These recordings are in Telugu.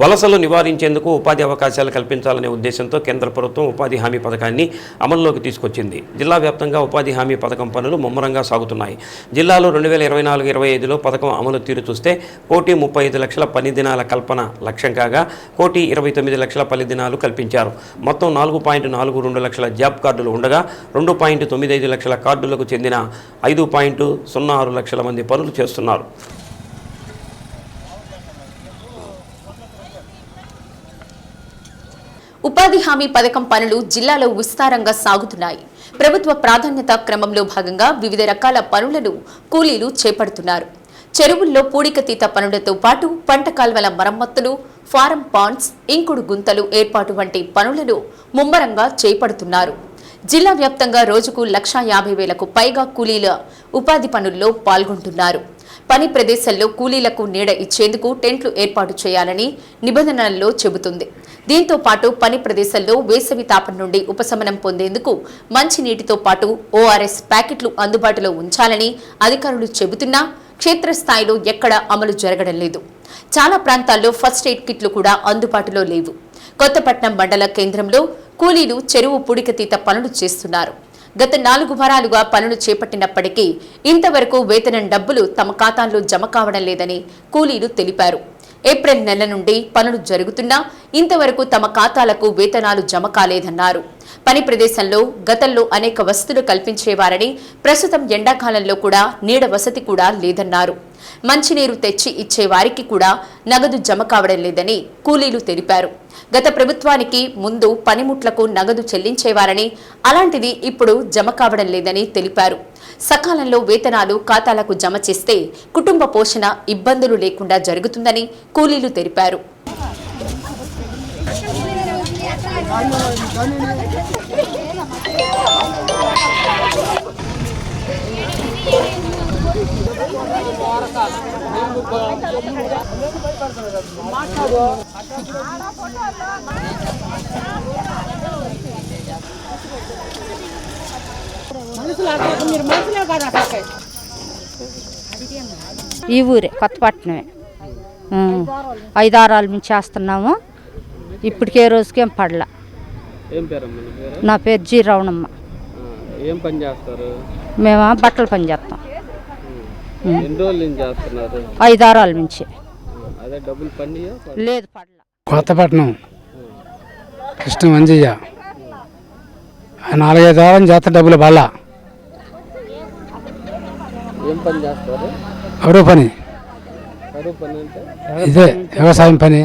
వలసలు నివారించేందుకు ఉపాధి అవకాశాలు కల్పించాలనే ఉద్దేశంతో కేంద్ర ప్రభుత్వం ఉపాధి హామీ పథకాన్ని అమల్లోకి తీసుకొచ్చింది. జిల్లా వ్యాప్తంగా ఉపాధి హామీ పథకం పనులు ముమ్మరంగా సాగుతున్నాయి. జిల్లాలో రెండు వేల ఇరవై నాలుగు ఇరవై ఐదులో పథకం అమలు తీరు చూస్తే కోటి ముప్పై ఐదు లక్షల పని దినాల కల్పన లక్ష్యం కాగా కోటి ఇరవై తొమ్మిది లక్షల పని దినాలు కల్పించారు. మొత్తం నాలుగు పాయింట్ నాలుగు రెండు లక్షల జాబ్ కార్డులు ఉండగా రెండు పాయింట్ తొమ్మిది ఐదు లక్షల కార్డులకు చెందిన ఐదు పాయింట్ సున్నా ఆరు లక్షల మంది పనులు చేస్తున్నారు. ఉపాధి హామీ పథకం పనులు జిల్లాలో విస్తారంగా సాగుతున్నాయి. ప్రభుత్వ ప్రాధాన్యత క్రమంలో భాగంగా వివిధ రకాల పనులను కూలీలు చేపడుతున్నారు. చెరువుల్లో పూడికతీత పనులతో పాటు పంట కాల్వల మరమ్మతులు ఫారం పాండ్స్ ఇంకుడు గుంతలు ఏర్పాటు వంటి పనులను ముమ్మరంగా చేపడుతున్నారు. జిల్లా వ్యాప్తంగా రోజుకు లక్షా యాభై వేలకు పైగా కూలీల ఉపాధి పనుల్లో పాల్గొంటున్నారు. పని ప్రదేశాల్లో కూలీలకు నీడ ఇచ్చేందుకు టెంట్లు ఏర్పాటు చేయాలని నిబంధనల్లో చెబుతుంది. దీంతో పాటు పని ప్రదేశాల్లో వేసవి తాపం నుండి ఉపశమనం పొందేందుకు మంచినీటితో పాటు ఓఆర్ఎస్ ప్యాకెట్లు అందుబాటులో ఉంచాలని అధికారులు చెబుతున్నా క్షేత్రస్థాయిలో ఎక్కడ అమలు జరగడం లేదు. చాలా ప్రాంతాల్లో ఫస్ట్ ఎయిడ్ కిట్లు కూడా అందుబాటులో లేవు. కొత్తపట్నం మండల కేంద్రంలో కూలీలు చెరువు పుడికతీత పనులు చేస్తున్నారు. గత నాలుగు వారాలుగా పనులు చేపట్టినప్పటికీ ఇంతవరకు వేతనం డబ్బులు తమ ఖాతాల్లో జమ కావడం లేదని కూలీలు తెలిపారు. ఏప్రిల్ నెల నుండి పనులు జరుగుతున్నా ఇంతవరకు తమ ఖాతాలకు వేతనాలు జమ కాలేదన్నారు. పని ప్రదేశంలో గతంలో అనేక వసతులు కల్పించేవారని ప్రస్తుతం ఎండాకాలంలో కూడా నీడ వసతి కూడా లేదన్నారు. మంచినీరు తెచ్చి ఇచ్చే వారికి కూడా నగదు జమ కావడం లేదని కూలీలు తెలిపారు. గత ప్రభుత్వానికి ముందు పనిముట్లకు నగదు చెల్లించేవారని అలాంటిది ఇప్పుడు జమ కావడం లేదని తెలిపారు. సకాలంలో వేతనాలు ఖాతాలకు జమ చేస్తే కుటుంబ పోషణ ఇబ్బందులు లేకుండా జరుగుతుందని కూలీలు తెలిపారు. ఈ ఊరే కొత్తపట్నమే. ఐదారాల నుంచి చేస్తున్నాము. ఇప్పటికే రోజుకేం పడల. ఏం పేరమ్మా నీ పేరు? జి రవణమ్మ. ఏం పని చేస్తారు? మేము బట్టలు పని చేస్తాం ఎన్ని రోజుల నుంచి చేస్తున్నారు ఐదారాల నుంచి. లేదు కొత్తపట్నం. కృష్ణ మంజయ్య. నాలుగైదు వారం చేత డబ్బులు బల్ల ఏం పని చేస్తారు? ఎవరో పని. కరువు పని అంటే? ఇదే వ్యవసాయం పని.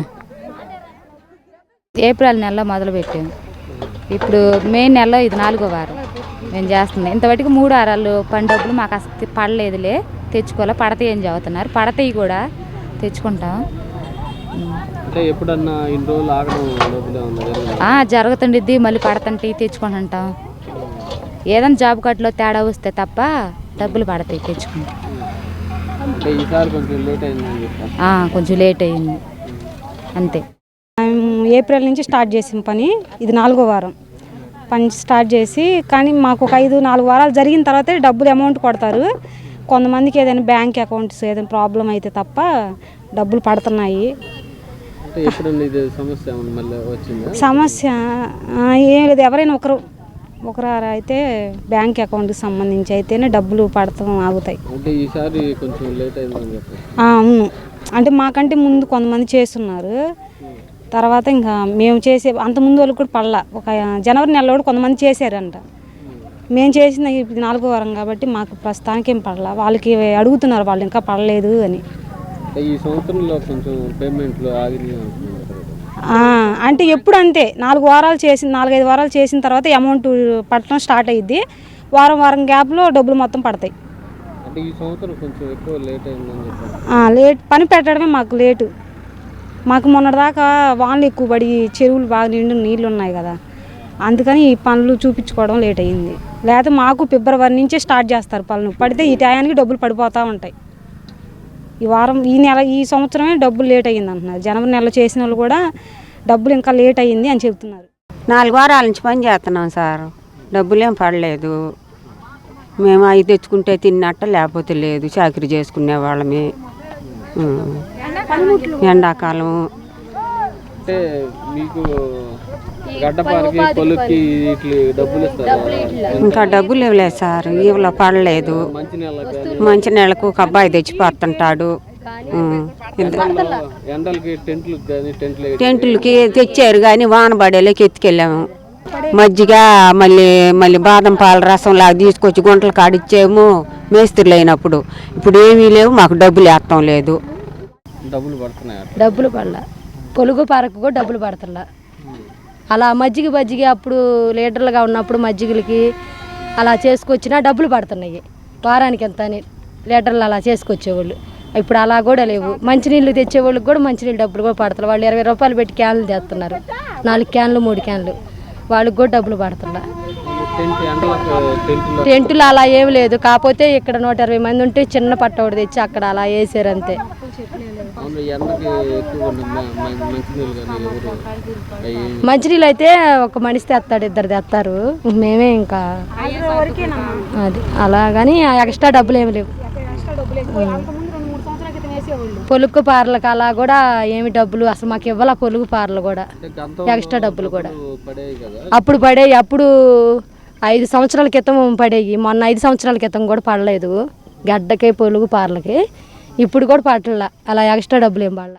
ఏప్రిల్ నెలలో మొదలు పెట్టాము ఇప్పుడు మే నెలలో ఇది నాలుగో వారం. మేము చేస్తున్నాం. ఇంతవరకు మూడు వారాలు పని డబ్బులు మాకు అసలు పడలేదులే. తెచ్చుకోలే పడతాయి అని చదువుతున్నారు. పడతాయి కూడా తెచ్చుకుంటాం. అంటే ఎప్పుడన్నా ఇన్ని రోజులు ఆగడం జరుగుతుండిద్ది. మళ్ళీ పడతంటే తెచ్చుకుంటుంటాం ఏదైనా జాబ్ కార్డులో తేడా వస్తే తప్ప డబ్బులు పడతాయి తెచ్చుకుంటాం. అంటే ఈసారి కొంచెం లేట్ అయిందని చెప్పాను ఆ, కొంచెం లేట్ అయింది. అంతే. మేము ఏప్రిల్ నుంచి స్టార్ట్ చేసాం పని. ఇది నాలుగో వారం. పని స్టార్ట్ చేసి కానీ మాకు ఒక ఐదు నాలుగు వారాలు జరిగిన తర్వాతే డబ్బులు అమౌంట్ కొడతారు. కొంతమందికి ఏదైనా బ్యాంక్ అకౌంట్స్ ఏదైనా ప్రాబ్లం అయితే తప్ప డబ్బులు పడుతున్నాయి. సమస్య ఏం లేదు. ఎవరైనా ఒకరు ఒకరు అయితే బ్యాంక్ అకౌంట్కి సంబంధించి అయితేనే డబ్బులు పడతాం ఆగుతాయి. అవును. అంటే మాకంటే ముందు కొంతమంది చేస్తున్నారు. తర్వాత ఇంకా మేము చేసే అంత ముందు వాళ్ళకి కూడా పడల. ఒక జనవరి నెలలో కూడా కొంతమంది చేశారంట. మేము చేసిన ఇది నాలుగో వారం కాబట్టి మాకు ప్రస్తుతానికి ఏం పడల. వాళ్ళకి అడుగుతున్నారు వాళ్ళు ఇంకా పడలేదు అని. అంటే ఈ సంవత్సరంలో కొంచెం పేమెంట్లు అంటే ఎప్పుడు అంతే. నాలుగు వారాలు చేసిన నాలుగైదు వారాలు చేసిన తర్వాత అమౌంట్ పడటం స్టార్ట్ అయ్యిద్ది వారం వారం గ్యాప్లో డబ్బులు మొత్తం పడతాయి. అంటే ఈ సంవత్సరం కొంచెం ఎక్కువ లేట్ అయిందని లేట్ పని పెట్టడమే మాకు లేటు మాకు మొన్నటిదాకా వానలు ఎక్కువ పడి చెరువులు బాగా నిండు నీళ్ళు ఉన్నాయి కదా. అందుకని ఈ పనులు చూపించుకోవడం లేట్ అయ్యింది. లేకపోతే మాకు ఫిబ్రవరి నుంచే స్టార్ట్ చేస్తారు పనులు. పడితే ఈ టయానికి డబ్బులు పడిపోతూ ఉంటాయి. ఈ వారం ఈ నెల ఈ సంవత్సరమే డబ్బులు లేట్ అయ్యింది అంటున్నారు. జనవరి నెలలో చేసిన వాళ్ళు కూడా డబ్బులు ఇంకా లేట్ అయ్యింది అని చెప్తున్నారు నాలుగు వారాల నుంచి పని చేస్తున్నాం సార్. డబ్బులేం పడలేదు. మేము అవి తెచ్చుకుంటే తిన్నట్ట లేకపోతే లేదు. చాకరీ చేసుకునే వాళ్ళమే. ఎండాకాలం. అంటే మీకు ఇంకా డబ్బులు ఇవ్వలేదు సార్ ఇవ్వలో పడలేదు. మంచి నెలకి ఒక అబ్బాయి టెంట్లు వేయడం. టెంట్లకి తెచ్చారు కానీ వాన పడేలోకి ఎత్తుకెళ్ళాము. మజ్జిగ మళ్ళీ మళ్ళీ బాదం పాల రసం లాగా తీసుకొచ్చి గుంటలు కాడిచ్చాము మేస్త్రులు అయినప్పుడు. ఇప్పుడు ఏమీ లేవు మాకు డబ్బులు వేస్తాం లేదు. డబ్బులు పడుతున్నాయి? డబ్బులు పడల. పొలుగు పారకు కూడా డబ్బులు పడతలా. అలా మజ్జిగ మజ్జిగ అప్పుడు లీటర్లుగా ఉన్నప్పుడు మజ్జిగలకి అలా చేసుకొచ్చినా డబ్బులు పడుతున్నాయి. వారానికి ఎంత అని లీటర్లు అలా చేసుకొచ్చేవాళ్ళు. ఇప్పుడు అలా కూడా లేవు. మంచినీళ్ళు తెచ్చేవాళ్ళకి కూడా మంచినీళ్ళు డబ్బులు కూడా పడతారు వాళ్ళు ఇరవై రూపాయలు పెట్టి క్యాన్లు తెస్తున్నారు. నాలుగు క్యాన్లు మూడు క్యాన్లు. వాళ్ళకి కూడా డబ్బులు పడుతున్నారు టెంట్లు అలా ఏం లేదు. కాకపోతే ఇక్కడ నూట ఇరవై మంది ఉంటే చిన్న పట్ట ఒకటి తెచ్చి అక్కడ అలా వేసారు అంతే. మంచినీళ్ళు అయితే ఒక మనిషి తెస్తాడు ఇద్దరు తెస్తారు. మేమే ఇంకా అది అలా కానీ ఎక్స్ట్రా డబ్బులు ఏమి లేవు. పొలుగు పార్లకు అలా కూడా ఏమి డబ్బులు అసలు మాకు ఇవ్వాల పొలుగు పార్లు కూడా. ఎక్స్ట్రా డబ్బులు కూడా. అప్పుడు పడేవి అప్పుడు ఐదు సంవత్సరాల క్రితం పడేవి మొన్న ఐదు సంవత్సరాల క్రితం కూడా పడలేదు. గడ్డకి పొలుగు పార్లకి. ఇప్పుడు కూడా పడలే అలా ఎక్స్ట్రా డబ్బులు ఏం పడలే.